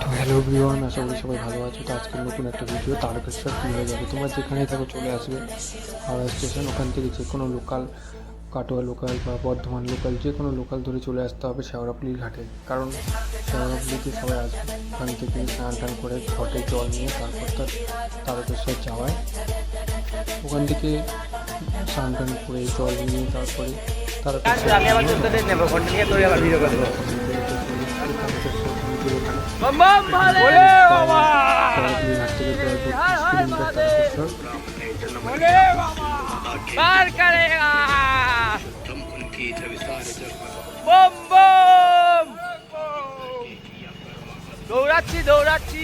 তো hello everyone আশা করি সবাই ভালো আছো। তো আজকের নতুন একটা ভিডিও তারকেশ্বর কী হয়ে যাবে? তোমরা যেখানেই থাকো চলে আসবে। হাওড়া স্টেশন ওখান থেকে যে কোনো লোকাল কাটোয়া লোকাল বা বর্ধমান লোকাল যে কোনো লোকাল ধরে চলে আসতে হবে শেওড়াপুলির ঘাটে। কারণ শেওড়াপুলিতে সবাই আসবে। ওখান থেকে স্নান টান করে ঘটে জল নিয়ে তারপর তার তারকেশ্বর যাওয়ায়। ওখান থেকে স্নান টান করে জল নিয়ে তারপরে তারকেশ্বর আমি আবার চোদ্দ দিন নেবো ফোনটা নিয়ে তোর আবার ভিডিও করবো বম বম ভালে বাবা बोले बाबा पार करेगा বম বম দৌড়াচ্ছি দৌড়াচ্ছি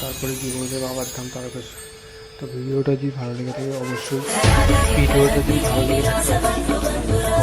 তারপরে কি বলবে বাবার ধাম তারকেশ্বর তো ভিডিওটা যদি ভালো লেগে থাকে অবশ্যই ভিডিওটা যদি ভালো লেগে থাকে